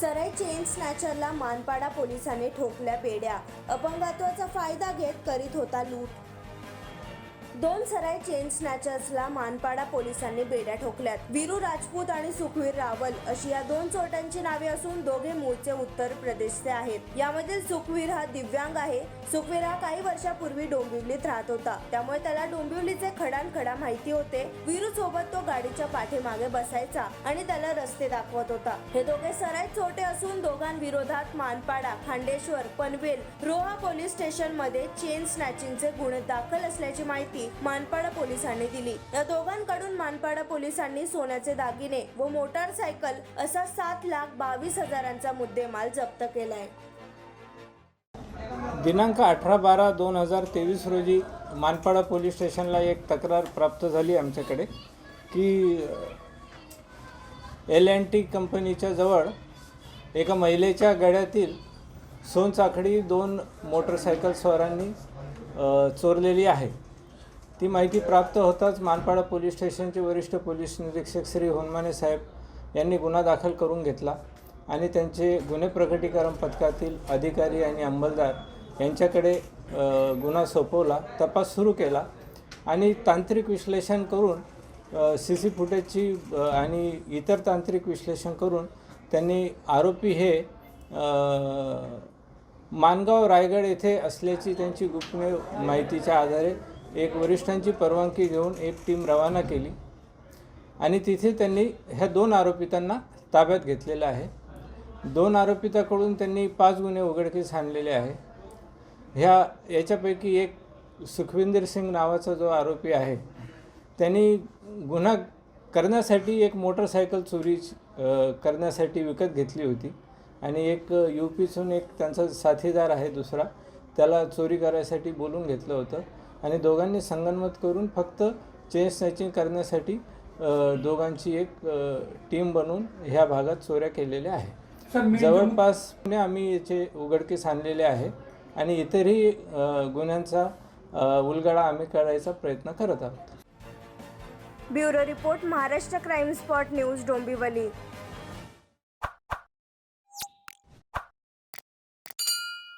सराई chain स्नॅचरला Manpada पोलिसांनी ठोकल्या बेड्या. अपंगत्वाचा फायदा घेत करीत होता लूट. दोन सराय चेन स्नॅचर्सला मानपाडा पोलिसांनी बेड्या ठोकल्यात. वीरू राजपूत आणि सुखवीर रावल अशी या दोन चोरट्यांची नावे असून दोघे मूळचे उत्तर प्रदेशचे आहेत. यामधील सुखवीर हा दिव्यांग आहे. सुखवीर हा काही वर्षापूर्वी डोंबिवलीत राहत होता. त्यामुळे त्याला डोंबिवलीचे खडानखडा माहिती होते. वीरू सोबत तो गाडीच्या पाठीमागे बसायचा आणि त्याला रस्ते दाखवत होता. हे दोघे सराय चोटे असून दोघांविरोधात मानपाडा खांडेश्वर पनवेल रोहा पोलीस स्टेशनमध्ये चेन स्नॅचिंगचे गुन्हे दाखल असल्याची माहिती मानपाडा पोलिसांनी दिली. या दोघांकडून मानपाडा पोलिसांनी सोन्याचे दागिने व मोटारसायकल असा सात लाख बावीस हजारांचा मुद्देमाल जप्त केलाय. दिनांक अठरा बारा दोन हजार तेवीस रोजी मानपाडा पोलीस स्टेशनला एक तक्रार प्राप्त झाली आमच्याकडे की एल अँड टी कंपनीच्या जवळ एका महिलेच्या गळ्यातील सोनचाखडी दोन मोटरसायकल स्वारांनी चोरलेली आहे. ती माहिती प्राप्त होताच मानपाडा पोलीस स्टेशनचे वरिष्ठ पोलीस निरीक्षक श्री होनमाने साहेब यांनी गुन्हा दाखल करून घेतला आणि त्यांचे गुन्हे प्रकटीकरण पथकातील अधिकारी आणि अंमलदार यांच्याकडे गुन्हा सोपवला तपास सुरू केला आणि तांत्रिक विश्लेषण करून सी सी फुटेजची आणि इतर तांत्रिक विश्लेषण करून त्यांनी आरोपी हे मानगाव रायगड येथे असल्याची त्यांची गोपनीय माहितीच्या आधारे एक वरिष्ठांची परवानगी घेऊन एक टीम रवाना केली. आणि तिथे त्यांनी ह्या दोन आरोपितांना ताब्यात घेतलेलं आहे. दोन आरोपिताकडून त्यांनी पाच गुन्हे उघडकीस आणलेले आहे. ह्या याच्यापैकी एक सुखविंदर सिंग नावाचा जो आरोपी आहे त्यांनी गुन्हा करण्यासाठी एक मोटरसायकल चोरी करण्यासाठी विकत घेतली होती. आणि एक यू पीसून एक त्यांचा साथीदार आहे दुसरा त्याला चोरी करायसाठी बोलून घेतलं होतं. आणि दोघांनी संगनमत करून फक्त चेन स्नॅचिंग करण्यासाठी दोघांची एक टीम बनवून ह्या भागात चोऱ्या केलेल्या आहे जवळपास आम्ही याचे उघडकीस आणलेले आहे आणि इतरही गुन्ह्यांचा उलगडा आम्ही करायचा प्रयत्न करत आहोत. Bureau report Maharashtra crime spot news Dombivli.